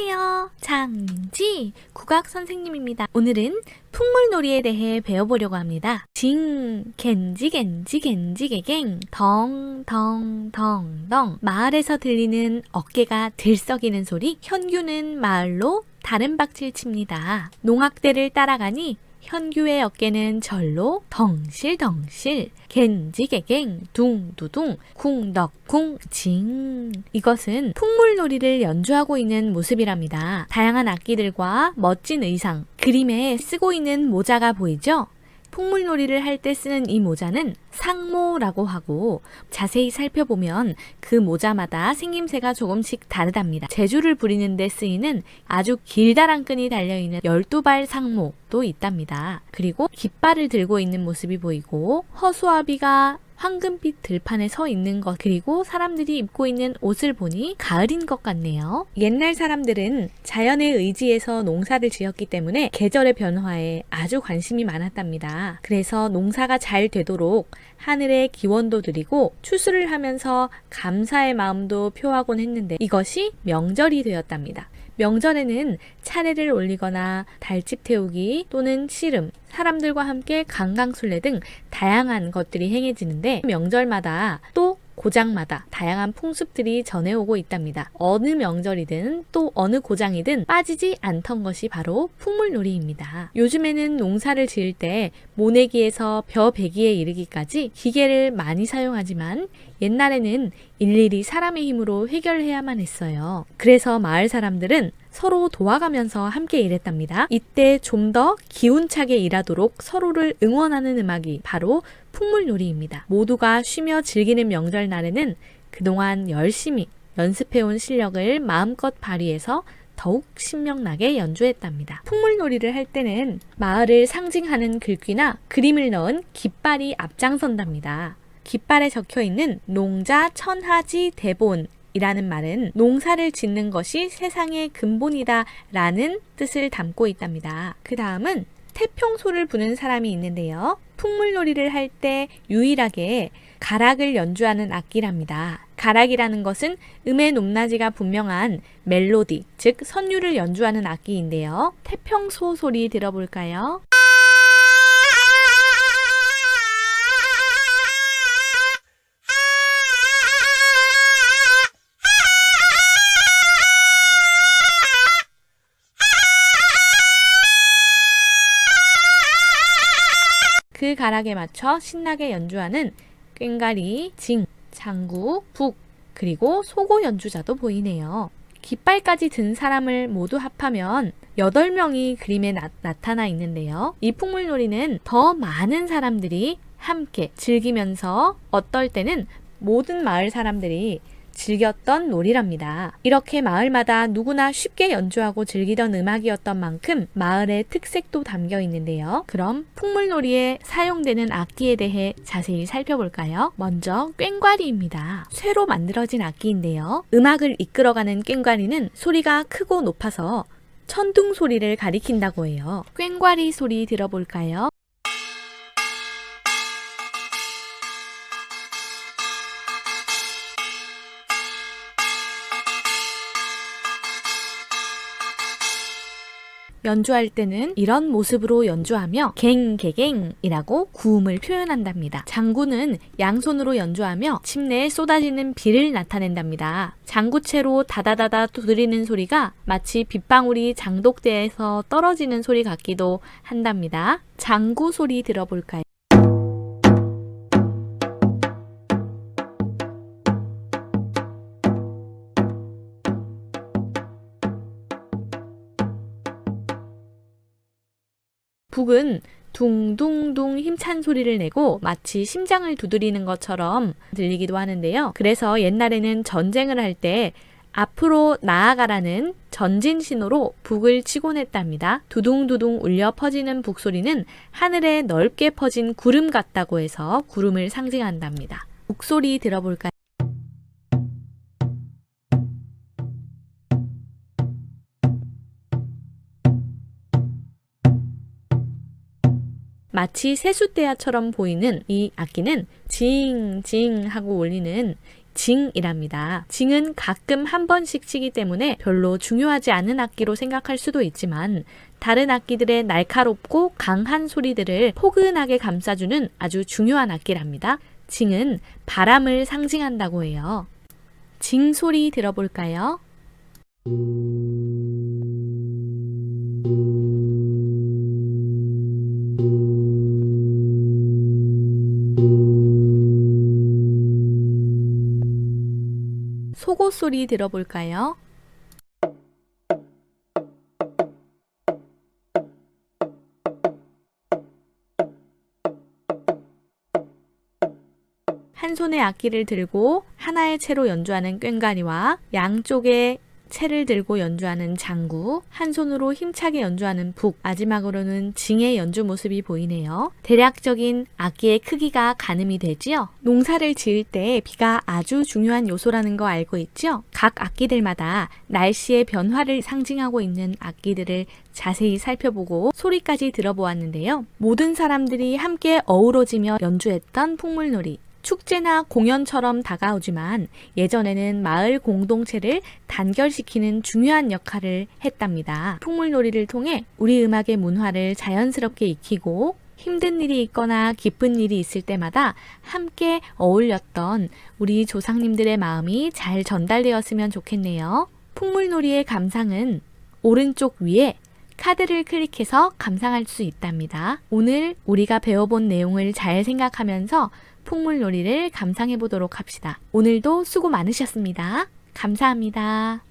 안녕하세요. 장민지 국악 선생님입니다. 오늘은 풍물놀이에 대해 배워보려고 합니다. 징, 겐지, 겐지, 겐지, 개갱, 덩, 덩, 덩, 덩. 마을에서 들리는 어깨가 들썩이는 소리, 현규는 마을로 다른 박질 칩니다. 농악대를 따라가니 현규의 어깨는 절로 덩실덩실 겐지개갱 둥두둥 쿵덕쿵 징 이것은 풍물놀이를 연주하고 있는 모습이랍니다. 다양한 악기들과 멋진 의상 그림에 쓰고 있는 모자가 보이죠? 풍물놀이를 할 때 쓰는 이 모자는 상모라고 하고 자세히 살펴보면 그 모자마다 생김새가 조금씩 다르답니다. 제주를 부리는 데 쓰이는 아주 길다란 끈이 달려있는 12발 상모도 있답니다. 그리고 깃발을 들고 있는 모습이 보이고 허수아비가 황금빛 들판에 서 있는 것 그리고 사람들이 입고 있는 옷을 보니 가을인 것 같네요. 옛날 사람들은 자연의 의지에서 농사를 지었기 때문에 계절의 변화에 아주 관심이 많았답니다. 그래서 농사가 잘 되도록 하늘에 기원도 드리고 추수를 하면서 감사의 마음도 표하곤 했는데 이것이 명절이 되었답니다. 명절에는 차례를 올리거나 달집 태우기 또는 씨름, 사람들과 함께 강강술래 등 다양한 것들이 행해지는데 명절마다 또 고장마다 다양한 풍습들이 전해오고 있답니다. 어느 명절이든 또 어느 고장이든 빠지지 않던 것이 바로 풍물놀이입니다. 요즘에는 농사를 지을 때 모내기에서 벼 베기에 이르기까지 기계를 많이 사용하지만 옛날에는 일일이 사람의 힘으로 해결해야만 했어요. 그래서 마을 사람들은 서로 도와가면서 함께 일했답니다. 이때 좀 더 기운차게 일하도록 서로를 응원하는 음악이 바로 풍물놀이입니다. 모두가 쉬며 즐기는 명절날에는 그동안 열심히 연습해온 실력을 마음껏 발휘해서 더욱 신명나게 연주했답니다. 풍물놀이를 할 때는 마을을 상징하는 글귀나 그림을 넣은 깃발이 앞장선답니다. 깃발에 적혀 있는 농자 천하지 대본 말은 농사를 짓는 것이 세상의 근본이다 라는 뜻을 담고 있답니다. 그 다음은 태평소를 부는 사람이 있는데요. 풍물놀이를 할 때 유일하게 가락을 연주하는 악기랍니다. 가락이라는 것은 음의 높낮이가 분명한 멜로디, 즉 선율을 연주하는 악기인데요. 태평소 소리 들어볼까요? 그 가락에 맞춰 신나게 연주하는 꽹가리, 징, 장구, 북, 그리고 소고 연주자도 보이네요. 깃발까지 든 사람을 모두 합하면 8명이 그림에 나, 나타나 있는데요. 이 풍물놀이는 더 많은 사람들이 함께 즐기면서 어떨 때는 모든 마을 사람들이 즐겼던 놀이랍니다. 이렇게 마을마다 누구나 쉽게 연주하고 즐기던 음악이었던 만큼 마을의 특색도 담겨 있는데요. 그럼 풍물놀이에 사용되는 악기에 대해 자세히 살펴볼까요? 먼저 꽹과리입니다. 쇠로 만들어진 악기인데요. 음악을 이끌어가는 꽹과리는 소리가 크고 높아서 천둥 소리를 가리킨다고 해요. 꽹과리 소리 들어볼까요? 연주할 때는 이런 모습으로 연주하며 갱개갱이라고 구음을 표현한답니다. 장구는 양손으로 연주하며 침내에 쏟아지는 비를 나타낸답니다. 장구채로 다다다다 두드리는 소리가 마치 빗방울이 장독대에서 떨어지는 소리 같기도 한답니다. 장구 소리 들어볼까요? 북은 둥둥둥 힘찬 소리를 내고 마치 심장을 두드리는 것처럼 들리기도 하는데요. 그래서 옛날에는 전쟁을 할 때 앞으로 나아가라는 전진 신호로 북을 치곤 했답니다. 두둥두둥 울려 퍼지는 북소리는 하늘에 넓게 퍼진 구름 같다고 해서 구름을 상징한답니다. 북소리 들어볼까요? 마치 세숫대야처럼 보이는 이 악기는 징징 하고 울리는 징이랍니다. 징은 가끔 한 번씩 치기 때문에 별로 중요하지 않은 악기로 생각할 수도 있지만 다른 악기들의 날카롭고 강한 소리들을 포근하게 감싸주는 아주 중요한 악기랍니다. 징은 바람을 상징한다고 해요. 징 소리 들어볼까요? 속옷 소리 들어볼까요? 한 손에 악기를 들고 하나의 채로 연주하는 꽹과리와 양쪽에 채를 들고 연주하는 장구, 한 손으로 힘차게 연주하는 북, 마지막으로는 징의 연주 모습이 보이네요. 대략적인 악기의 크기가 가늠이 되지요. 농사를 지을 때 비가 아주 중요한 요소라는 거 알고 있죠? 각 악기들마다 날씨의 변화를 상징하고 있는 악기들을 자세히 살펴보고 소리까지 들어보았는데요. 모든 사람들이 함께 어우러지며 연주했던 풍물놀이. 축제나 공연처럼 다가오지만 예전에는 마을 공동체를 단결시키는 중요한 역할을 했답니다. 풍물놀이를 통해 우리 음악의 문화를 자연스럽게 익히고 힘든 일이 있거나 기쁜 일이 있을 때마다 함께 어울렸던 우리 조상님들의 마음이 잘 전달되었으면 좋겠네요. 풍물놀이의 감상은 오른쪽 위에 카드를 클릭해서 감상할 수 있답니다. 오늘 우리가 배워본 내용을 잘 생각하면서 풍물놀이를 감상해 보도록 합시다. 오늘도 수고 많으셨습니다. 감사합니다.